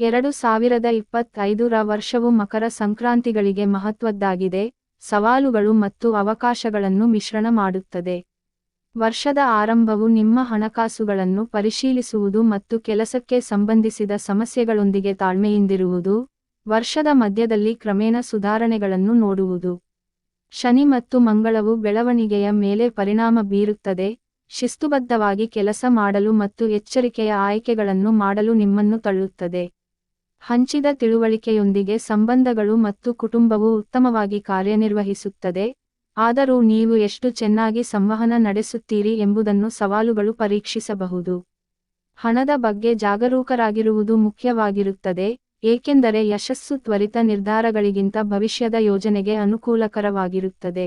ಎರಡು ಸಾವಿರದ ಇಪ್ಪತ್ತೈದರ ವರ್ಷವು ಮಕರ ಸಂಕ್ರಾಂತಿಗಳಿಗೆ ಮಹತ್ವದ್ದಾಗಿದೆ, ಸವಾಲುಗಳು ಮತ್ತು ಅವಕಾಶಗಳನ್ನು ಮಿಶ್ರಣ ಮಾಡುತ್ತದೆ. ವರ್ಷದ ಆರಂಭವು ನಿಮ್ಮ ಹಣಕಾಸುಗಳನ್ನು ಪರಿಶೀಲಿಸುವುದು ಮತ್ತು ಕೆಲಸಕ್ಕೆ ಸಂಬಂಧಿಸಿದ ಸಮಸ್ಯೆಗಳೊಂದಿಗೆ ತಾಳ್ಮೆಯಿಂದಿರುವುದು, ವರ್ಷದ ಮಧ್ಯದಲ್ಲಿ ಕ್ರಮೇಣ ಸುಧಾರಣೆಗಳನ್ನು ನೋಡುವುದು. ಶನಿ ಮತ್ತು ಮಂಗಳವು ಬೆಳವಣಿಗೆಯ ಮೇಲೆ ಪರಿಣಾಮ ಬೀರುತ್ತದೆ, ಶಿಸ್ತುಬದ್ಧವಾಗಿ ಕೆಲಸ ಮಾಡಲು ಮತ್ತು ಎಚ್ಚರಿಕೆಯ ಆಯ್ಕೆಗಳನ್ನು ಮಾಡಲು ನಿಮ್ಮನ್ನು ತಳ್ಳುತ್ತದೆ. ಹಂಚಿದ ತಿಳುವಳಿಕೆಯೊಂದಿಗೆ ಸಂಬಂಧಗಳು ಮತ್ತು ಕುಟುಂಬವು ಉತ್ತಮವಾಗಿ ಕಾರ್ಯನಿರ್ವಹಿಸುತ್ತದೆ. ಆದರೂ ನೀವು ಎಷ್ಟು ಚೆನ್ನಾಗಿ ಸಂವಹನ ನಡೆಸುತ್ತೀರಿ ಎಂಬುದನ್ನು ಸವಾಲುಗಳು ಪರೀಕ್ಷಿಸಬಹುದು. ಹಣದ ಬಗ್ಗೆ ಜಾಗರೂಕರಾಗಿರುವುದು ಮುಖ್ಯವಾಗಿರುತ್ತದೆ, ಏಕೆಂದರೆ ಯಶಸ್ಸು ತ್ವರಿತ ನಿರ್ಧಾರಗಳಿಗಿಂತ ಭವಿಷ್ಯದ ಯೋಜನೆಗೆ ಅನುಕೂಲಕರವಾಗಿರುತ್ತದೆ.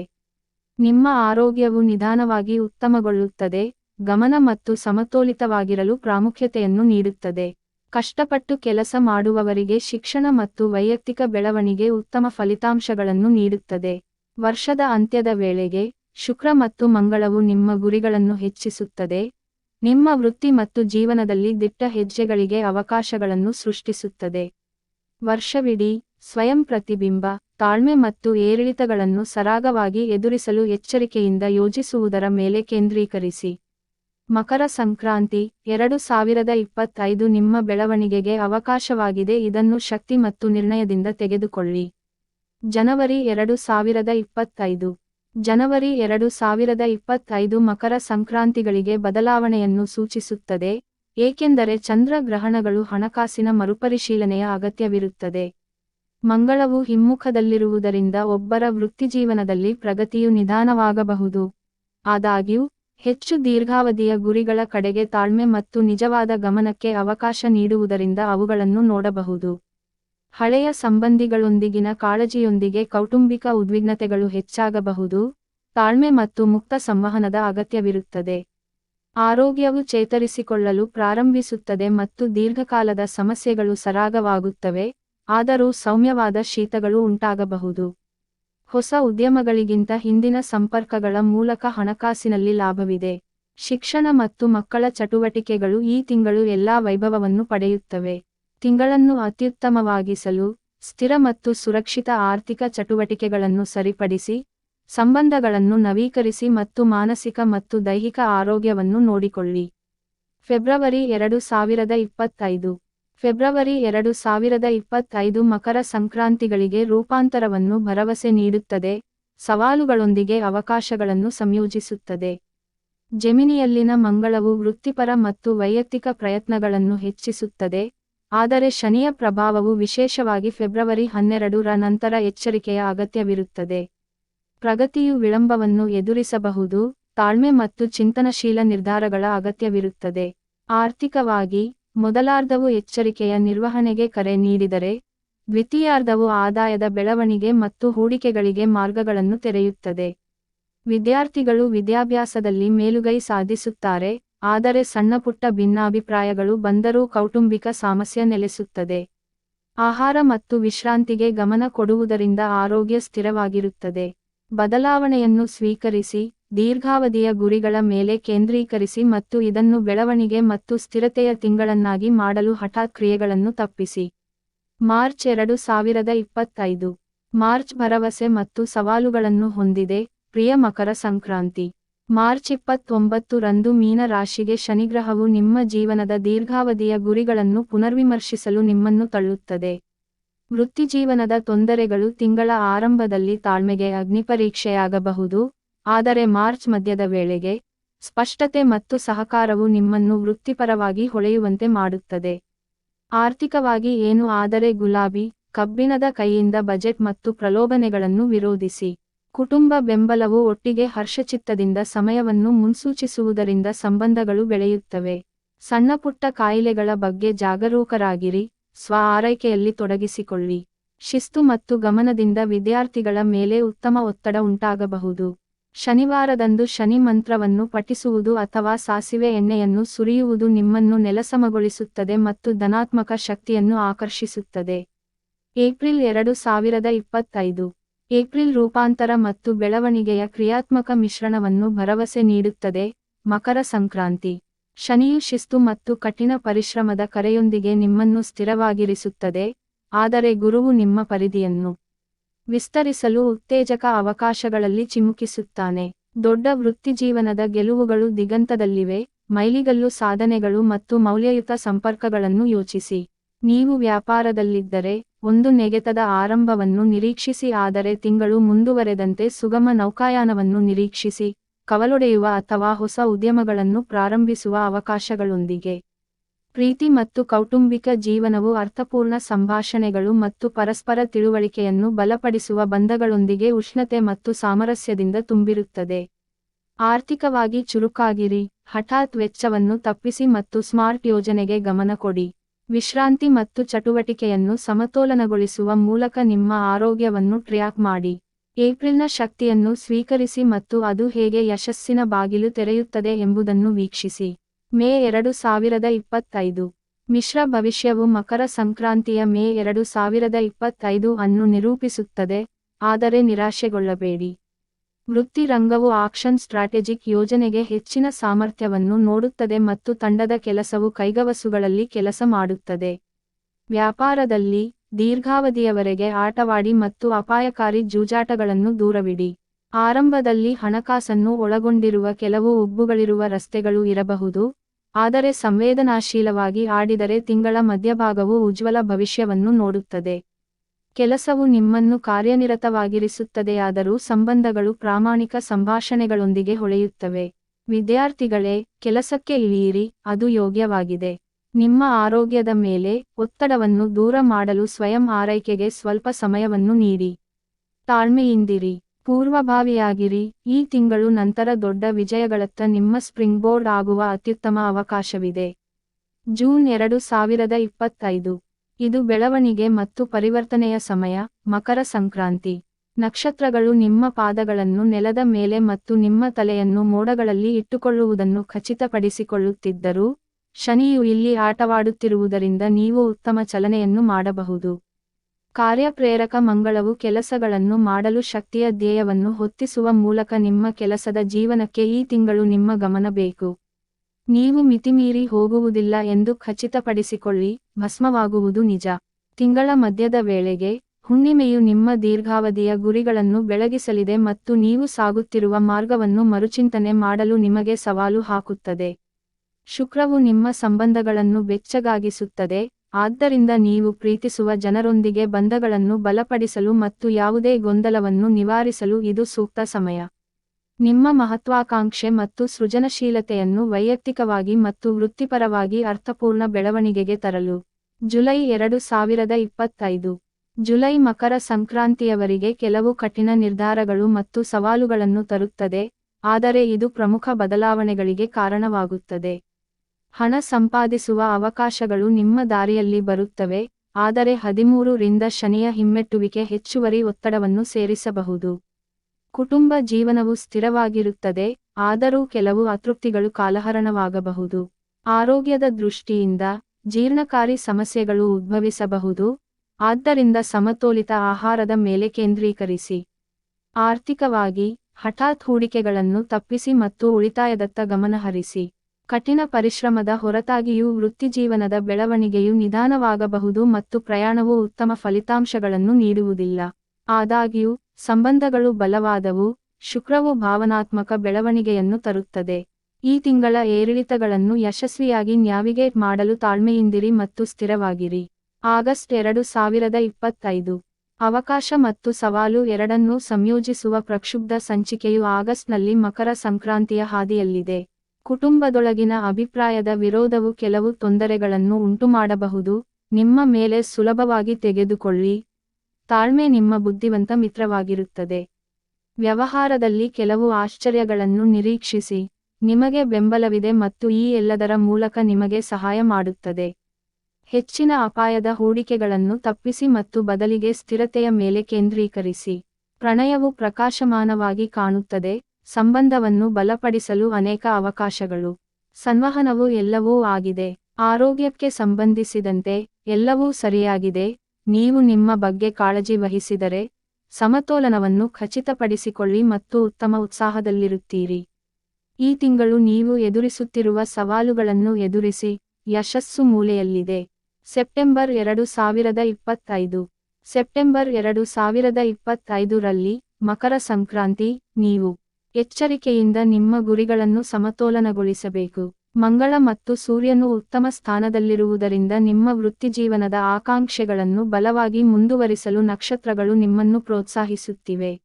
ನಿಮ್ಮ ಆರೋಗ್ಯವು ನಿಧಾನವಾಗಿ ಉತ್ತಮಗೊಳ್ಳುತ್ತದೆ, ಗಮನ ಮತ್ತು ಸಮತೋಲಿತವಾಗಿರಲು ಪ್ರಾಮುಖ್ಯತೆಯನ್ನು ನೀಡುತ್ತದೆ. ಕಷ್ಟಪಟ್ಟು ಕೆಲಸ ಮಾಡುವವರಿಗೆ ಶಿಕ್ಷಣ ಮತ್ತು ವೈಯಕ್ತಿಕ ಬೆಳವಣಿಗೆ ಉತ್ತಮ ಫಲಿತಾಂಶಗಳನ್ನು ನೀಡುತ್ತದೆ. ವರ್ಷದ ಅಂತ್ಯದ ವೇಳೆಗೆ ಶುಕ್ರ ಮತ್ತು ಮಂಗಳವು ನಿಮ್ಮ ಗುರಿಗಳನ್ನು ಹೆಚ್ಚಿಸುತ್ತದೆ. ನಿಮ್ಮ ವೃತ್ತಿ ಮತ್ತು ಜೀವನದಲ್ಲಿ ದಿಟ್ಟ ಹೆಜ್ಜೆಗಳಿಗೆ ಅವಕಾಶಗಳನ್ನು ಸೃಷ್ಟಿಸುತ್ತದೆ. ವರ್ಷವಿಡೀ ಸ್ವಯಂ ಪ್ರತಿಬಿಂಬ, ತಾಳ್ಮೆ ಮತ್ತು ಏರಿಳಿತಗಳನ್ನು ಸರಾಗವಾಗಿ ಎದುರಿಸಲು ಎಚ್ಚರಿಕೆಯಿಂದ ಯೋಜಿಸುವುದರ ಮೇಲೆ ಕೇಂದ್ರೀಕರಿಸಿ. ಮಕರ ಸಂಕ್ರಾಂತಿ, ಎರಡು ಸಾವಿರದ ಇಪ್ಪತ್ತೈದು ನಿಮ್ಮ ಬೆಳವಣಿಗೆಗೆ ಅವಕಾಶವಾಗಿದೆ. ಇದನ್ನು ಶಕ್ತಿ ಮತ್ತು ನಿರ್ಣಯದಿಂದ ತೆಗೆದುಕೊಳ್ಳಿ. ಜನವರಿ ಎರಡು ಸಾವಿರದ ಇಪ್ಪತ್ತೈದು. ಜನವರಿ ಎರಡು ಸಾವಿರದ ಇಪ್ಪತ್ತೈದು ಮಕರ ಸಂಕ್ರಾಂತಿಗಳಿಗೆ ಬದಲಾವಣೆಯನ್ನು ಸೂಚಿಸುತ್ತದೆ. ಏಕೆಂದರೆ ಚಂದ್ರ ಗ್ರಹಣಗಳು ಹಣಕಾಸಿನ ಮರುಪರಿಶೀಲನೆಯ ಅಗತ್ಯವಿರುತ್ತದೆ. ಮಂಗಳವು ಹಿಮ್ಮುಖದಲ್ಲಿರುವುದರಿಂದ ಒಬ್ಬರ ವೃತ್ತಿಜೀವನದಲ್ಲಿ ಪ್ರಗತಿಯು ನಿಧಾನವಾಗಬಹುದು. ಆದಾಗ್ಯೂ ಹೆಚ್ಚು ದೀರ್ಘಾವಧಿಯ ಗುರಿಗಳ ಕಡೆಗೆ ತಾಳ್ಮೆ ಮತ್ತು ನಿಜವಾದ ಗಮನಕ್ಕೆ ಅವಕಾಶ ನೀಡುವುದರಿಂದ ಅವುಗಳನ್ನು ನೋಡಬಹುದು. ಹಳೆಯ ಸಂಬಂಧಿಗಳೊಂದಿಗಿನ ಕಾಳಜಿಯೊಂದಿಗೆ ಕೌಟುಂಬಿಕ ಉದ್ವಿಗ್ನತೆಗಳು ಹೆಚ್ಚಾಗಬಹುದು, ತಾಳ್ಮೆ ಮತ್ತು ಮುಕ್ತ ಸಂವಹನದ ಅಗತ್ಯವಿರುತ್ತದೆ. ಆರೋಗ್ಯವು ಚೇತರಿಸಿಕೊಳ್ಳಲು ಪ್ರಾರಂಭಿಸುತ್ತದೆ ಮತ್ತು ದೀರ್ಘಕಾಲದ ಸಮಸ್ಯೆಗಳು ಸರಾಗವಾಗುತ್ತವೆ, ಆದರೂ ಸೌಮ್ಯವಾದ ಶೀತಗಳು ಉಂಟಾಗಬಹುದು. ಹೊಸ ಉದ್ಯಮಗಳಿಗಿಂತ ಹಿಂದಿನ ಸಂಪರ್ಕಗಳ ಮೂಲಕ ಹಣಕಾಸಿನಲ್ಲಿ ಲಾಭವಿದೆ. ಶಿಕ್ಷಣ ಮತ್ತು ಮಕ್ಕಳ ಚಟುವಟಿಕೆಗಳು ಈ ತಿಂಗಳು ಎಲ್ಲಾ ವೈಭವವನ್ನು ಪಡೆಯುತ್ತವೆ. ತಿಂಗಳನ್ನು ಅತ್ಯುತ್ತಮವಾಗಿಸಲು, ಸ್ಥಿರ ಮತ್ತು ಸುರಕ್ಷಿತ ಆರ್ಥಿಕ ಚಟುವಟಿಕೆಗಳನ್ನು ಸರಿಪಡಿಸಿ, ಸಂಬಂಧಗಳನ್ನು ನವೀಕರಿಸಿ ಮತ್ತು ಮಾನಸಿಕ ಮತ್ತು ದೈಹಿಕ ಆರೋಗ್ಯವನ್ನು ನೋಡಿಕೊಳ್ಳಿ. ಫೆಬ್ರವರಿ ಎರಡು ಸಾವಿರದ ಇಪ್ಪತ್ತೈದು ಫೆಬ್ರವರಿ ಎರಡು ಸಾವಿರದ ಇಪ್ಪತ್ತೈದು ಮಕರ ಸಂಕ್ರಾಂತಿಗಳಿಗೆ ರೂಪಾಂತರವನ್ನು ಭರವಸೆ ನೀಡುತ್ತದೆ, ಸವಾಲುಗಳೊಂದಿಗೆ ಅವಕಾಶಗಳನ್ನು ಸಂಯೋಜಿಸುತ್ತದೆ. ಜೆಮಿನಿಯಲ್ಲಿನ ಮಂಗಳವು ವೃತ್ತಿಪರ ಮತ್ತು ವೈಯಕ್ತಿಕ ಪ್ರಯತ್ನಗಳನ್ನು ಹೆಚ್ಚಿಸುತ್ತದೆ, ಆದರೆ ಶನಿಯ ಪ್ರಭಾವವು ವಿಶೇಷವಾಗಿ ಫೆಬ್ರವರಿ ಹನ್ನೆರಡು ರ ನಂತರ ಎಚ್ಚರಿಕೆಯ ಅಗತ್ಯವಿರುತ್ತದೆ. ಪ್ರಗತಿಯು ವಿಳಂಬವನ್ನು ಎದುರಿಸಬಹುದು, ತಾಳ್ಮೆ ಮತ್ತು ಚಿಂತನಶೀಲ ನಿರ್ಧಾರಗಳ ಅಗತ್ಯವಿರುತ್ತದೆ. ಆರ್ಥಿಕವಾಗಿ ಮೊದಲಾರ್ಧವು ಎಚ್ಚರಿಕೆಯ ನಿರ್ವಹಣೆಗೆ ಕರೆ ನೀಡಿದರೆ, ದ್ವಿತೀಯಾರ್ಧವು ಆದಾಯದ ಬೆಳವಣಿಗೆ ಮತ್ತು ಹೂಡಿಕೆಗಳಿಗೆ ಮಾರ್ಗಗಳನ್ನು ತೆರೆಯುತ್ತದೆ. ವಿದ್ಯಾರ್ಥಿಗಳು ವಿದ್ಯಾಭ್ಯಾಸದಲ್ಲಿ ಮೇಲುಗೈ ಸಾಧಿಸುತ್ತಾರೆ, ಆದರೆ ಸಣ್ಣಪುಟ್ಟ ಭಿನ್ನಾಭಿಪ್ರಾಯಗಳು ಬಂದರೂ ಕೌಟುಂಬಿಕ ಸಮಸ್ಯೆ ನೆಲೆಸುತ್ತದೆ. ಆಹಾರ ಮತ್ತು ವಿಶ್ರಾಂತಿಗೆ ಗಮನ ಕೊಡುವುದರಿಂದ ಆರೋಗ್ಯ ಸ್ಥಿರವಾಗಿರುತ್ತದೆ. ಬದಲಾವಣೆಯನ್ನು ಸ್ವೀಕರಿಸಿ ದೀರ್ಘಾವಧಿಯ ಗುರಿಗಳ ಮೇಲೆ ಕೇಂದ್ರೀಕರಿಸಿ ಮತ್ತು ಇದನ್ನು ಬೆಳವಣಿಗೆ ಮತ್ತು ಸ್ಥಿರತೆಯ ತಿಂಗಳನ್ನಾಗಿ ಮಾಡಲು ಹಠಾತ್ ಕ್ರಿಯೆಗಳನ್ನು ತಪ್ಪಿಸಿ. ಮಾರ್ಚ್ ಎರಡು ಸಾವಿರದ ಇಪ್ಪತ್ತೈದು. ಮಾರ್ಚ್ ಭರವಸೆ ಮತ್ತು ಸವಾಲುಗಳನ್ನು ಹೊಂದಿದೆ, ಪ್ರಿಯ ಮಕರ ಸಂಕ್ರಾಂತಿ. ಮಾರ್ಚ್ ಇಪ್ಪತ್ತೊಂಬತ್ತು ರಂದು ಮೀನ ರಾಶಿಗೆ ಶನಿಗ್ರಹವು ನಿಮ್ಮ ಜೀವನದ ದೀರ್ಘಾವಧಿಯ ಗುರಿಗಳನ್ನು ಪುನರ್ವಿಮರ್ಶಿಸಲು ನಿಮ್ಮನ್ನು ತಳ್ಳುತ್ತದೆ. ವೃತ್ತಿಜೀವನದ ತೊಂದರೆಗಳು ತಿಂಗಳ ಆರಂಭದಲ್ಲಿ ತಾಳ್ಮೆಗೆ ಅಗ್ನಿಪರೀಕ್ಷೆಯಾಗಬಹುದು ಆದರೆ ಮಾರ್ಚ್ ಮಧ್ಯದ ವೇಳೆಗೆ ಸ್ಪಷ್ಟತೆ ಮತ್ತು ಸಹಕಾರವು ನಿಮ್ಮನ್ನು ವೃತ್ತಿಪರವಾಗಿ ಹೊಳೆಯುವಂತೆ ಮಾಡುತ್ತದೆ. ಆರ್ಥಿಕವಾಗಿ ಏನು ಆದರೆ ಗುಲಾಬಿ, ಕಬ್ಬಿಣದ ಕೈಯಿಂದ ಬಜೆಟ್ ಮತ್ತು ಪ್ರಲೋಭನೆಗಳನ್ನು ವಿರೋಧಿಸಿ. ಕುಟುಂಬ ಬೆಂಬಲವು ಒಟ್ಟಿಗೆ ಹರ್ಷಚಿತ್ತದಿಂದ ಸಮಯವನ್ನು ಮುನ್ಸೂಚಿಸುವುದರಿಂದ ಸಂಬಂಧಗಳು ಬೆಳೆಯುತ್ತವೆ. ಸಣ್ಣಪುಟ್ಟ ಕಾಯಿಲೆಗಳ ಬಗ್ಗೆ ಜಾಗರೂಕರಾಗಿರಿ, ಸ್ವ ಆರೈಕೆಯಲ್ಲಿ ತೊಡಗಿಸಿಕೊಳ್ಳಿ. ಶಿಸ್ತು ಮತ್ತು ಗಮನದಿಂದ ವಿದ್ಯಾರ್ಥಿಗಳ ಮೇಲೆ ಉತ್ತಮ ಒತ್ತಡ ಉಂಟಾಗಬಹುದು. ಶನಿವಾರದಂದು ಶನಿ ಮಂತ್ರವನ್ನು ಪಠಿಸುವುದು ಅಥವಾ ಸಾಸಿವೆ ಎಣ್ಣೆಯನ್ನು ಸುರಿಯುವುದು ನಿಮ್ಮನ್ನು ನೆಲಸಮಗೊಳಿಸುತ್ತದೆ ಮತ್ತು ಧನಾತ್ಮಕ ಶಕ್ತಿಯನ್ನು ಆಕರ್ಷಿಸುತ್ತದೆ. ಏಪ್ರಿಲ್ ಎರಡು ಸಾವಿರದ ಇಪ್ಪತ್ತೈದು. ಏಪ್ರಿಲ್ ರೂಪಾಂತರ ಮತ್ತು ಬೆಳವಣಿಗೆಯ ಕ್ರಿಯಾತ್ಮಕ ಮಿಶ್ರಣವನ್ನು ಭರವಸೆ ನೀಡುತ್ತದೆ. ಮಕರ ಸಂಕ್ರಾಂತಿ. ಶನಿಯು ಶಿಸ್ತು ಮತ್ತು ಕಠಿಣ ಪರಿಶ್ರಮದ ಕರೆಯೊಂದಿಗೆ ನಿಮ್ಮನ್ನು ಸ್ಥಿರವಾಗಿರಿಸುತ್ತದೆ. ಆದರೆ ಗುರುವು ನಿಮ್ಮ ಪರಿಧಿಯನ್ನು ವಿಸ್ತರಿಸಲು ಉತ್ತೇಜಕ ಅವಕಾಶಗಳಲ್ಲಿ ಚಿಮುಕಿಸುತ್ತಾನೆ. ದೊಡ್ಡ ವೃತ್ತಿಜೀವನದ ಗೆಲುವುಗಳು ದಿಗಂತದಲ್ಲಿವೆ, ಮೈಲಿಗಲ್ಲು ಸಾಧನೆಗಳು ಮತ್ತು ಮೌಲ್ಯಯುತ ಸಂಪರ್ಕಗಳನ್ನು ಯೋಚಿಸಿ. ನೀವು ವ್ಯಾಪಾರದಲ್ಲಿದ್ದರೆ, ಒಂದು ನೆಗೆತದ ಆರಂಭವನ್ನು ನಿರೀಕ್ಷಿಸಿ, ಆದರೆ ತಿಂಗಳು ಮುಂದುವರೆದಂತೆ ಸುಗಮ ನೌಕಾಯಾನವನ್ನು ನಿರೀಕ್ಷಿಸಿ, ಕವಲೊಡೆಯುವ ಅಥವಾ ಹೊಸ ಉದ್ಯಮಗಳನ್ನು ಪ್ರಾರಂಭಿಸುವ ಅವಕಾಶಗಳೊಂದಿಗೆ. ಪ್ರೀತಿ ಮತ್ತು ಕೌಟುಂಬಿಕ ಜೀವನವು ಅರ್ಥಪೂರ್ಣ ಸಂಭಾಷಣೆಗಳು ಮತ್ತು ಪರಸ್ಪರ ತಿಳುವಳಿಕೆಯನ್ನು ಬಲಪಡಿಸುವ ಬಂಧಗಳೊಂದಿಗೆ ಉಷ್ಣತೆ ಮತ್ತು ಸಾಮರಸ್ಯದಿಂದ ತುಂಬಿರುತ್ತದೆ. ಆರ್ಥಿಕವಾಗಿ ಚುರುಕಾಗಿರಿ, ಹಠಾತ್ ವೆಚ್ಚವನ್ನು ತಪ್ಪಿಸಿ ಮತ್ತು ಸ್ಮಾರ್ಟ್ ಯೋಜನೆಗೆ ಗಮನ ಕೊಡಿ. ವಿಶ್ರಾಂತಿ ಮತ್ತು ಚಟುವಟಿಕೆಯನ್ನು ಸಮತೋಲನಗೊಳಿಸುವ ಮೂಲಕ ನಿಮ್ಮ ಆರೋಗ್ಯವನ್ನು ಟ್ರ್ಯಾಕ್ ಮಾಡಿ. ಏಪ್ರಿಲ್ನ ಶಕ್ತಿಯನ್ನು ಸ್ವೀಕರಿಸಿ ಮತ್ತು ಅದು ಹೇಗೆ ಯಶಸ್ಸಿನ ಬಾಗಿಲು ತೆರೆಯುತ್ತದೆ ಎಂಬುದನ್ನು ವೀಕ್ಷಿಸಿ. ಮೇ ಎರಡು ಸಾವಿರದ ಇಪ್ಪತ್ತೈದು. ಮಿಶ್ರ ಭವಿಷ್ಯವು ಮಕರ ಸಂಕ್ರಾಂತಿಯ ಮೇ ಎರಡು ಸಾವಿರದ ಇಪ್ಪತ್ತೈದು ಅನ್ನು ನಿರೂಪಿಸುತ್ತದೆ, ಆದರೆ ನಿರಾಶೆಗೊಳ್ಳಬೇಡಿ. ವೃತ್ತಿರಂಗವು ಆಕ್ಷನ್ ಸ್ಟ್ರಾಟೆಜಿಕ್ ಯೋಜನೆಗೆ ಹೆಚ್ಚಿನ ಸಾಮರ್ಥ್ಯವನ್ನು ನೋಡುತ್ತದೆ ಮತ್ತು ತಂಡದ ಕೆಲಸವು ಕೈಗವಸುಗಳಲ್ಲಿ ಕೆಲಸ ಮಾಡುತ್ತದೆ. ವ್ಯಾಪಾರದಲ್ಲಿ ದೀರ್ಘಾವಧಿಯವರೆಗೆ ಆಟವಾಡಿ ಮತ್ತು ಅಪಾಯಕಾರಿ ಜೂಜಾಟಗಳನ್ನು ದೂರವಿಡಿ. ಆರಂಭದಲ್ಲಿ ಹಣಕಾಸನ್ನು ಒಳಗೊಂಡಿರುವ ಕೆಲವು ಉಬ್ಬುಗಳಿರುವ ರಸ್ತೆಗಳು ಇರಬಹುದು, ಆದರೆ ಸಂವೇದನಾಶೀಲವಾಗಿ ಆಡಿದರೆ ತಿಂಗಳ ಮಧ್ಯಭಾಗವು ಉಜ್ವಲ ಭವಿಷ್ಯವನ್ನು ನೋಡುತ್ತದೆ. ಕೆಲಸವು ನಿಮ್ಮನ್ನು ಕಾರ್ಯನಿರತವಾಗಿರಿಸುತ್ತದೆಯಾದರೂ ಸಂಬಂಧಗಳು ಪ್ರಾಮಾಣಿಕ ಸಂಭಾಷಣೆಗಳೊಂದಿಗೆ ಹೊಳೆಯುತ್ತವೆ. ವಿದ್ಯಾರ್ಥಿಗಳೇ, ಕೆಲಸಕ್ಕೆ ಇಳಿಯಿರಿ, ಅದು ಯೋಗ್ಯವಾಗಿದೆ. ನಿಮ್ಮ ಆರೋಗ್ಯದ ಮೇಲೆ ಒತ್ತಡವನ್ನು ದೂರ ಮಾಡಲು ಸ್ವಯಂ ಆರೈಕೆಗೆ ಸ್ವಲ್ಪ ಸಮಯವನ್ನು ನೀಡಿ. ತಾಳ್ಮೆಯಿಂದಿರಿ. ಪೂರ್ವಭಾವಿಯಾಗಿರಿ. ಈ ತಿಂಗಳು ನಂತರ ದೊಡ್ಡ ವಿಜಯಗಳತ್ತ ನಿಮ್ಮ ಸ್ಪ್ರಿಂಗ್ಬೋರ್ಡ್ ಆಗುವ ಅತ್ಯುತ್ತಮ ಅವಕಾಶವಿದೆ. ಜೂನ್ ಎರಡು ಸಾವಿರದ ಇಪ್ಪತ್ತೈದು. ಇದು ಬೆಳವಣಿಗೆ ಮತ್ತು ಪರಿವರ್ತನೆಯ ಸಮಯ, ಮಕರ ಸಂಕ್ರಾಂತಿ. ನಕ್ಷತ್ರಗಳು ನಿಮ್ಮ ಪಾದಗಳನ್ನು ನೆಲದ ಮೇಲೆ ಮತ್ತು ನಿಮ್ಮ ತಲೆಯನ್ನು ಮೋಡಗಳಲ್ಲಿ ಇಟ್ಟುಕೊಳ್ಳುವುದನ್ನು ಖಚಿತಪಡಿಸಿಕೊಳ್ಳುತ್ತಿದ್ದರೂ, ಶನಿಯು ಇಲ್ಲಿ ಆಟವಾಡುತ್ತಿರುವುದರಿಂದ ನೀವು ಉತ್ತಮ ಚಲನೆಯನ್ನು ಮಾಡಬಹುದು. ಕಾರ್ಯಪ್ರೇರಕ ಮಂಗಳವು ಕೆಲಸಗಳನ್ನು ಮಾಡಲು ಶಕ್ತಿಯ ಧ್ಯೇಯವನ್ನು ಹೊತ್ತಿಸುವ ಮೂಲಕ ನಿಮ್ಮ ಕೆಲಸದ ಜೀವನಕ್ಕೆ ಈ ತಿಂಗಳು ನಿಮ್ಮ ಗಮನ ಬೇಕು. ನೀವು ಮಿತಿಮೀರಿ ಹೋಗುವುದಿಲ್ಲ ಎಂದು ಖಚಿತಪಡಿಸಿಕೊಳ್ಳಿ, ಭಸ್ಮವಾಗುವುದು ನಿಜ. ತಿಂಗಳ ಮಧ್ಯದ ವೇಳೆಗೆ, ಹುಣ್ಣಿಮೆಯು ನಿಮ್ಮ ದೀರ್ಘಾವಧಿಯ ಗುರಿಗಳನ್ನು ಬೆಳಗಿಸಲಿದೆ ಮತ್ತು ನೀವು ಸಾಗುತ್ತಿರುವ ಮಾರ್ಗವನ್ನು ಮರುಚಿಂತನೆ ಮಾಡಲು ನಿಮಗೆ ಸವಾಲು ಹಾಕುತ್ತದೆ. ಶುಕ್ರವು ನಿಮ್ಮ ಸಂಬಂಧಗಳನ್ನು ಬೆಚ್ಚಗಾಗಿಸುತ್ತದೆ ಆದ್ದರಿಂದ ನೀವು ಪ್ರೀತಿಸುವ ಜನರೊಂದಿಗೆ ಬಂಧಗಳನ್ನು ಬಲಪಡಿಸಲು ಮತ್ತು ಯಾವುದೇ ಗೊಂದಲವನ್ನು ನಿವಾರಿಸಲು ಇದು ಸೂಕ್ತ ಸಮಯ. ನಿಮ್ಮ ಮಹತ್ವಾಕಾಂಕ್ಷೆ ಮತ್ತು ಸೃಜನಶೀಲತೆಯನ್ನು ವೈಯಕ್ತಿಕವಾಗಿ ಮತ್ತು ವೃತ್ತಿಪರವಾಗಿ ಅರ್ಥಪೂರ್ಣ ಬೆಳವಣಿಗೆಗೆ ತರಲು. ಜುಲೈ ಎರಡು ಸಾವಿರದ ಇಪ್ಪತ್ತೈದು. ಜುಲೈ ಮಕರ ಸಂಕ್ರಾಂತಿಯವರಿಗೆ ಕೆಲವು ಕಠಿಣ ನಿರ್ಧಾರಗಳು ಮತ್ತು ಸವಾಲುಗಳನ್ನು ತರುತ್ತದೆ, ಆದರೆ ಇದು ಪ್ರಮುಖ ಬದಲಾವಣೆಗಳಿಗೆ ಕಾರಣವಾಗುತ್ತದೆ. ಹಣ ಸಂಪಾದಿಸುವ ಅವಕಾಶಗಳು ನಿಮ್ಮ ದಾರಿಯಲ್ಲಿ ಬರುತ್ತವೆ, ಆದರೆ ಹದಿಮೂರು ರಿಂದ ಶನಿಯ ಹಿಮ್ಮೆಟ್ಟುವಿಕೆ ಹೆಚ್ಚುವರಿ ಒತ್ತಡವನ್ನು ಸೇರಿಸಬಹುದು. ಕುಟುಂಬ ಜೀವನವು ಸ್ಥಿರವಾಗಿರುತ್ತದೆ, ಆದರೂ ಕೆಲವು ಅತೃಪ್ತಿಗಳು ಕಾಲಹರಣವಾಗಬಹುದು. ಆರೋಗ್ಯದ ದೃಷ್ಟಿಯಿಂದ ಜೀರ್ಣಕಾರಿ ಸಮಸ್ಯೆಗಳು ಉದ್ಭವಿಸಬಹುದು, ಆದ್ದರಿಂದ ಸಮತೋಲಿತ ಆಹಾರದ ಮೇಲೆ ಕೇಂದ್ರೀಕರಿಸಿ. ಆರ್ಥಿಕವಾಗಿ ಹಠಾತ್ ಹೂಡಿಕೆಗಳನ್ನು ತಪ್ಪಿಸಿ ಮತ್ತು ಉಳಿತಾಯದತ್ತ ಗಮನಹರಿಸಿ. ಕಠಿಣ ಪರಿಶ್ರಮದ ಹೊರತಾಗಿಯೂ ವೃತ್ತಿಜೀವನದ ಬೆಳವಣಿಗೆಯು ನಿಧಾನವಾಗಬಹುದು ಮತ್ತು ಪ್ರಯಾಣವು ಉತ್ತಮ ಫಲಿತಾಂಶಗಳನ್ನು ನೀಡುವುದಿಲ್ಲ. ಆದಾಗ್ಯೂ, ಸಂಬಂಧಗಳು ಬಲವಾದವು, ಶುಕ್ರವು ಭಾವನಾತ್ಮಕ ಬೆಳವಣಿಗೆಯನ್ನು ತರುತ್ತದೆ. ಈ ತಿಂಗಳ ಏರಿಳಿತಗಳನ್ನು ಯಶಸ್ವಿಯಾಗಿ ನ್ಯಾವಿಗೇಟ್ ಮಾಡಲು ತಾಳ್ಮೆಯಿಂದಿರಿ ಮತ್ತು ಸ್ಥಿರವಾಗಿರಿ. ಆಗಸ್ಟ್ ಎರಡು ಸಾವಿರದ ಇಪ್ಪತ್ತೈದು. ಅವಕಾಶ ಮತ್ತು ಸವಾಲು ಎರಡನ್ನೂ ಸಂಯೋಜಿಸುವ ಪ್ರಕ್ಷುಬ್ಧ ಸಂಚಿಕೆಯು ಆಗಸ್ಟ್ನಲ್ಲಿ ಮಕರ ಸಂಕ್ರಾಂತಿಯ ಹಾದಿಯಲ್ಲಿದೆ. ಕುಟುಂಬದೊಳಗಿನ ಅಭಿಪ್ರಾಯದ ವಿರೋಧವು ಕೆಲವು ತೊಂದರೆಗಳನ್ನು ಉಂಟುಮಾಡಬಹುದು. ನಿಮ್ಮ ಮೇಲೆ ಸುಲಭವಾಗಿ ತೆಗೆದುಕೊಳ್ಳಿ. ತಾಳ್ಮೆ ನಿಮ್ಮ ಬುದ್ಧಿವಂತ ಮಿತ್ರವಾಗಿರುತ್ತದೆ. ವ್ಯವಹಾರದಲ್ಲಿ ಕೆಲವು ಆಶ್ಚರ್ಯಗಳನ್ನು ನಿರೀಕ್ಷಿಸಿ. ನಿಮಗೆ ಬೆಂಬಲವಿದೆ ಮತ್ತು ಈ ಎಲ್ಲದರ ಮೂಲಕ ನಿಮಗೆ ಸಹಾಯ ಮಾಡುತ್ತದೆ. ಹೆಚ್ಚಿನ ಅಪಾಯದ ಹೂಡಿಕೆಗಳನ್ನು ತಪ್ಪಿಸಿ ಮತ್ತು ಬದಲಿಗೆ ಸ್ಥಿರತೆಯ ಮೇಲೆ ಕೇಂದ್ರೀಕರಿಸಿ. ಪ್ರಣಯವು ಪ್ರಕಾಶಮಾನವಾಗಿ ಕಾಣುತ್ತದೆ. ಸಂಬಂಧವನ್ನು ಬಲಪಡಿಸಲು ಅನೇಕ ಅವಕಾಶಗಳು. ಸಂವಹನವು ಎಲ್ಲವೂ ಆಗಿದೆ. ಆರೋಗ್ಯಕ್ಕೆ ಸಂಬಂಧಿಸಿದಂತೆ ಎಲ್ಲವೂ ಸರಿಯಾಗಿದೆ. ನೀವು ನಿಮ್ಮ ಬಗ್ಗೆ ಕಾಳಜಿ ವಹಿಸಿದರೆ ಸಮತೋಲನವನ್ನು ಖಚಿತಪಡಿಸಿಕೊಳ್ಳಿ ಮತ್ತು ಉತ್ತಮ ಉತ್ಸಾಹದಲ್ಲಿರುತ್ತೀರಿ. ಈ ತಿಂಗಳು ನೀವು ಎದುರಿಸುತ್ತಿರುವ ಸವಾಲುಗಳನ್ನು ಎದುರಿಸಿ ಯಶಸ್ಸು ಮೂಲೆಯಲ್ಲಿದೆ. ಸೆಪ್ಟೆಂಬರ್ ಎರಡು ಸಾವಿರದ ಇಪ್ಪತ್ತೈದು. ಸೆಪ್ಟೆಂಬರ್ ಎರಡು ಸಾವಿರದ ಇಪ್ಪತ್ತೈದರಲ್ಲಿ ಮಕರ ಸಂಕ್ರಾಂತಿ, ನೀವು ಎಚ್ಚರಿಕೆಯಿಂದ ನಿಮ್ಮ ಗುರಿಗಳನ್ನು ಸಮತೋಲನಗೊಳಿಸಬೇಕು. ಮಂಗಳ ಮತ್ತು ಸೂರ್ಯನು ಉತ್ತಮ ಸ್ಥಾನದಲ್ಲಿರುವುದರಿಂದ ನಿಮ್ಮ ವೃತ್ತಿಜೀವನದ ಆಕಾಂಕ್ಷೆಗಳನ್ನು ಬಲವಾಗಿ ಮುಂದುವರಿಸಲು ನಕ್ಷತ್ರಗಳು ನಿಮ್ಮನ್ನು ಪ್ರೋತ್ಸಾಹಿಸುತ್ತಿವೆ.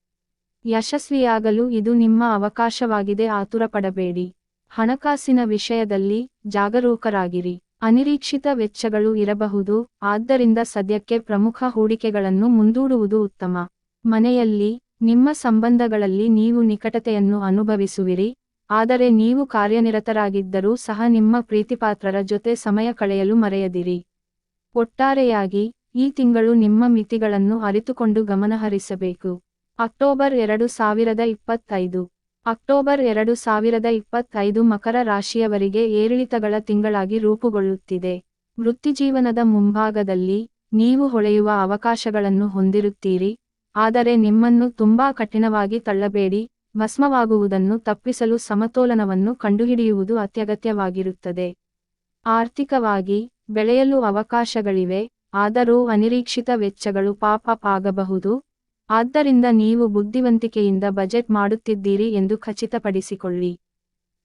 ಯಶಸ್ವಿಯಾಗಲು ಇದು ನಿಮ್ಮ ಅವಕಾಶವಾಗಿದೆ, ಆತುರಪಡಬೇಡಿ. ಹಣಕಾಸಿನ ವಿಷಯದಲ್ಲಿ ಜಾಗರೂಕರಾಗಿರಿ. ಅನಿರೀಕ್ಷಿತ ವೆಚ್ಚಗಳು ಇರಬಹುದು, ಆದ್ದರಿಂದ ಸದ್ಯಕ್ಕೆ ಪ್ರಮುಖ ಹೂಡಿಕೆಗಳನ್ನು ಮುಂದೂಡುವುದು ಉತ್ತಮ. ಮನೆಯಲ್ಲಿ ನಿಮ್ಮ ಸಂಬಂಧಗಳಲ್ಲಿ ನೀವು ನಿಕಟತೆಯನ್ನು ಅನುಭವಿಸುವಿರಿ, ಆದರೆ ನೀವು ಕಾರ್ಯನಿರತರಾಗಿದ್ದರೂ ಸಹ ನಿಮ್ಮ ಪ್ರೀತಿಪಾತ್ರರ ಜೊತೆ ಸಮಯ ಕಳೆಯಲು ಮರೆಯದಿರಿ. ಒಟ್ಟಾರೆಯಾಗಿ, ಈ ತಿಂಗಳು ನಿಮ್ಮ ಮಿತಿಗಳನ್ನು ಅರಿತುಕೊಂಡು ಗಮನಹರಿಸಬೇಕು. ಅಕ್ಟೋಬರ್ ಎರಡು ಸಾವಿರದ ಇಪ್ಪತ್ತೈದು. ಅಕ್ಟೋಬರ್ ಎರಡು ಸಾವಿರದ ಇಪ್ಪತ್ತೈದು ಮಕರ ರಾಶಿಯವರಿಗೆ ಏರಿಳಿತಗಳ ತಿಂಗಳಾಗಿ ರೂಪುಗೊಳ್ಳುತ್ತಿದೆ. ವೃತ್ತಿಜೀವನದ ಮುಂಭಾಗದಲ್ಲಿ, ನೀವು ಹೊಳೆಯುವ ಅವಕಾಶಗಳನ್ನು ಹೊಂದಿರುತ್ತೀರಿ. ಆದರೆ ನಿಮ್ಮನ್ನು ತುಂಬಾ ಕಠಿಣವಾಗಿ ತಳ್ಳಬೇಡಿ, ಭಸ್ಮವಾಗುವುದನ್ನು ತಪ್ಪಿಸಲು ಸಮತೋಲನವನ್ನು ಕಂಡುಹಿಡಿಯುವುದು ಅತ್ಯಗತ್ಯವಾಗಿರುತ್ತದೆ. ಆರ್ಥಿಕವಾಗಿ ಬೆಳೆಯಲು ಅವಕಾಶಗಳಿವೆ, ಆದರೂ ಅನಿರೀಕ್ಷಿತ ವೆಚ್ಚಗಳು ಪಾಪ ಆಗಬಹುದು ಆದ್ದರಿಂದ ನೀವು ಬುದ್ಧಿವಂತಿಕೆಯಿಂದ ಬಜೆಟ್ ಮಾಡುತ್ತಿದ್ದೀರಿ ಎಂದು ಖಚಿತಪಡಿಸಿಕೊಳ್ಳಿ.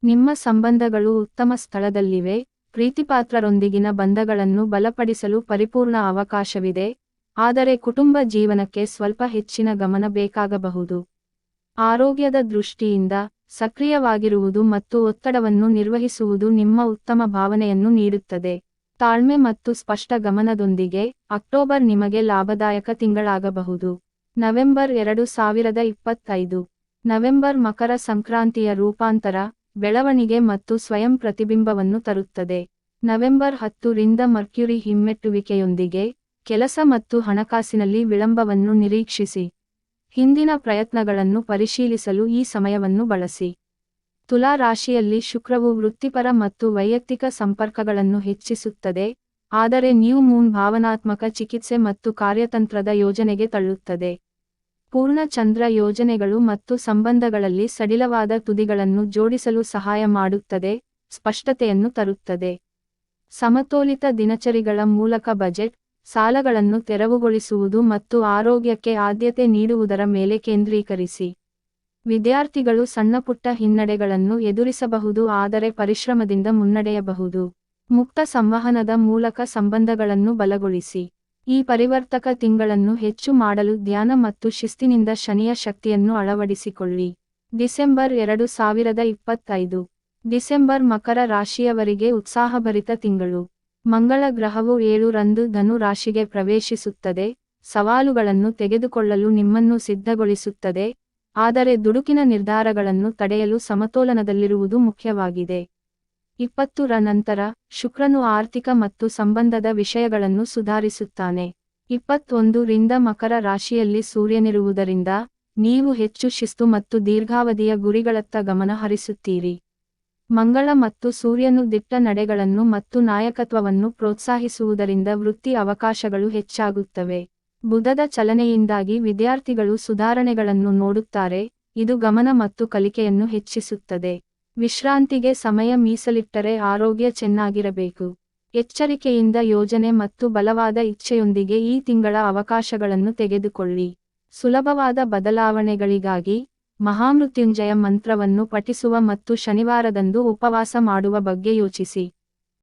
ನಿಮ್ಮ ಸಂಬಂಧಗಳು ಉತ್ತಮ ಸ್ಥಳದಲ್ಲಿವೆ, ಪ್ರೀತಿಪಾತ್ರರೊಂದಿಗಿನ ಬಂಧಗಳನ್ನು ಬಲಪಡಿಸಲು ಪರಿಪೂರ್ಣ ಅವಕಾಶವಿದೆ ಆದರೆ ಕುಟುಂಬ ಜೀವನಕ್ಕೆ ಸ್ವಲ್ಪ ಹೆಚ್ಚಿನ ಗಮನ ಬೇಕಾಗಬಹುದು. ಆರೋಗ್ಯದ ದೃಷ್ಟಿಯಿಂದ ಸಕ್ರಿಯವಾಗಿರುವುದು ಮತ್ತು ಒತ್ತಡವನ್ನು ನಿರ್ವಹಿಸುವುದು ನಿಮ್ಮ ಉತ್ತಮ ಭಾವನೆಯನ್ನು ನೀಡುತ್ತದೆ. ತಾಳ್ಮೆ ಮತ್ತು ಸ್ಪಷ್ಟ ಗಮನದೊಂದಿಗೆ ಅಕ್ಟೋಬರ್ ನಿಮಗೆ ಲಾಭದಾಯಕ ತಿಂಗಳಾಗಬಹುದು. ನವೆಂಬರ್ ಎರಡು ಸಾವಿರದ ಇಪ್ಪತ್ತೈದು. ನವೆಂಬರ್ ಮಕರ ಸಂಕ್ರಾಂತಿಯ ರೂಪಾಂತರ, ಬೆಳವಣಿಗೆ ಮತ್ತು ಸ್ವಯಂ ಪ್ರತಿಬಿಂಬವನ್ನು ತರುತ್ತದೆ. ನವೆಂಬರ್ ಹತ್ತು ರಿಂದ ಮರ್ಕ್ಯುರಿ ಹಿಮ್ಮೆಟ್ಟುವಿಕೆಯೊಂದಿಗೆ ಕೆಲಸ ಮತ್ತು ಹಣಕಾಸಿನಲ್ಲಿ ವಿಳಂಬವನ್ನು ನಿರೀಕ್ಷಿಸಿ. ಹಿಂದಿನ ಪ್ರಯತ್ನಗಳನ್ನು ಪರಿಶೀಲಿಸಲು ಈ ಸಮಯವನ್ನು ಬಳಸಿ. ತುಲಾ ರಾಶಿಯಲ್ಲಿ ಶುಕ್ರವು ವೃತ್ತಿಪರ ಮತ್ತು ವೈಯಕ್ತಿಕ ಸಂಪರ್ಕಗಳನ್ನು ಹೆಚ್ಚಿಸುತ್ತದೆ, ಆದರೆ ನ್ಯೂ ಮೂನ್ ಭಾವನಾತ್ಮಕ ಚಿಕಿತ್ಸೆ ಮತ್ತು ಕಾರ್ಯತಂತ್ರದ ಯೋಜನೆಗೆ ತಳ್ಳುತ್ತದೆ. ಪೂರ್ಣ ಚಂದ್ರ ಯೋಜನೆಗಳು ಮತ್ತು ಸಂಬಂಧಗಳಲ್ಲಿ ಸಡಿಲವಾದ ತುದಿಗಳನ್ನು ಜೋಡಿಸಲು ಸಹಾಯ ಮಾಡುತ್ತದೆ, ಸ್ಪಷ್ಟತೆಯನ್ನು ತರುತ್ತದೆ. ಸಮತೋಲಿತ ದಿನಚರಿಗಳ ಮೂಲಕ ಬಜೆಟ್ ಸಾಲಗಳನ್ನು ತೆರವುಗೊಳಿಸುವುದು ಮತ್ತು ಆರೋಗ್ಯಕ್ಕೆ ಆದ್ಯತೆ ನೀಡುವುದರ ಮೇಲೆ ಕೇಂದ್ರೀಕರಿಸಿ. ವಿದ್ಯಾರ್ಥಿಗಳು ಸಣ್ಣಪುಟ್ಟ ಹಿನ್ನಡೆಗಳನ್ನು ಎದುರಿಸಬಹುದು ಆದರೆ ಪರಿಶ್ರಮದಿಂದ ಮುನ್ನಡೆಯಬಹುದು. ಮುಕ್ತ ಸಂವಹನದ ಮೂಲಕ ಸಂಬಂಧಗಳನ್ನು ಬಲಗೊಳಿಸಿ. ಈ ಪರಿವರ್ತಕ ತಿಂಗಳನ್ನು ಹೆಚ್ಚು ಮಾಡಲು ಧ್ಯಾನ ಮತ್ತು ಶಿಸ್ತಿನಿಂದ ಶನಿಯ ಶಕ್ತಿಯನ್ನು ಅಳವಡಿಸಿಕೊಳ್ಳಿ. ಡಿಸೆಂಬರ್ ಎರಡು ಸಾವಿರದ ಇಪ್ಪತ್ತೈದು. ಡಿಸೆಂಬರ್ ಮಕರ ರಾಶಿಯವರಿಗೆ ಉತ್ಸಾಹಭರಿತ ತಿಂಗಳು. ಮಂಗಳ ಗ್ರಹವು ಏಳು ರಂದು ಧನು ರಾಶಿಗೆ ಪ್ರವೇಶಿಸುತ್ತದೆ, ಸವಾಲುಗಳನ್ನು ತೆಗೆದುಕೊಳ್ಳಲು ನಿಮ್ಮನ್ನು ಸಿದ್ಧಗೊಳಿಸುತ್ತದೆ, ಆದರೆ ದುಡುಕಿನ ನಿರ್ಧಾರಗಳನ್ನು ತಡೆಯಲು ಸಮತೋಲನದಲ್ಲಿರುವುದು ಮುಖ್ಯವಾಗಿದೆ. ಇಪ್ಪತ್ತು ರ ನಂತರ ಶುಕ್ರನು ಆರ್ಥಿಕ ಮತ್ತು ಸಂಬಂಧದ ವಿಷಯಗಳನ್ನು ಸುಧಾರಿಸುತ್ತಾನೆ. ಇಪ್ಪತ್ತೊಂದು ರಿಂದ ಮಕರ ರಾಶಿಯಲ್ಲಿ ಸೂರ್ಯನಿರುವುದರಿಂದ, ನೀವು ಹೆಚ್ಚು ಶಿಸ್ತು ಮತ್ತು ದೀರ್ಘಾವಧಿಯ ಗುರಿಗಳತ್ತ ಗಮನ ಹರಿಸುತ್ತೀರಿ ಮಂಗಳ ಮತ್ತು ಸೂರ್ಯನು ದಿಟ್ಟ ನಡೆಗಳನ್ನು ಮತ್ತು ನಾಯಕತ್ವವನ್ನು ಪ್ರೋತ್ಸಾಹಿಸುವುದರಿಂದ ವೃತ್ತಿ ಅವಕಾಶಗಳು ಹೆಚ್ಚಾಗುತ್ತವೆ. ಬುಧದ ಚಲನೆಯಿಂದಾಗಿ ವಿದ್ಯಾರ್ಥಿಗಳು ಸುಧಾರಣೆಗಳನ್ನು ನೋಡುತ್ತಾರೆ, ಇದು ಗಮನ ಮತ್ತು ಕಲಿಕೆಯನ್ನು ಹೆಚ್ಚಿಸುತ್ತದೆ. ವಿಶ್ರಾಂತಿಗೆ ಸಮಯ ಮೀಸಲಿಟ್ಟರೆ ಆರೋಗ್ಯ ಚೆನ್ನಾಗಿರಬೇಕು. ಎಚ್ಚರಿಕೆಯಿಂದ ಯೋಜನೆ ಮತ್ತು ಬಲವಾದ ಇಚ್ಛೆಯೊಂದಿಗೆ ಈ ತಿಂಗಳ ಅವಕಾಶಗಳನ್ನು ತೆಗೆದುಕೊಳ್ಳಿ. ಸುಲಭವಾದ ಬದಲಾವಣೆಗಳಿಗಾಗಿ ಮಹಾಮೃತ್ಯುಂಜಯ ಮಂತ್ರವನ್ನು ಪಠಿಸುವ ಮತ್ತು ಶನಿವಾರದಂದು ಉಪವಾಸ ಮಾಡುವ ಬಗ್ಗೆ ಯೋಚಿಸಿ.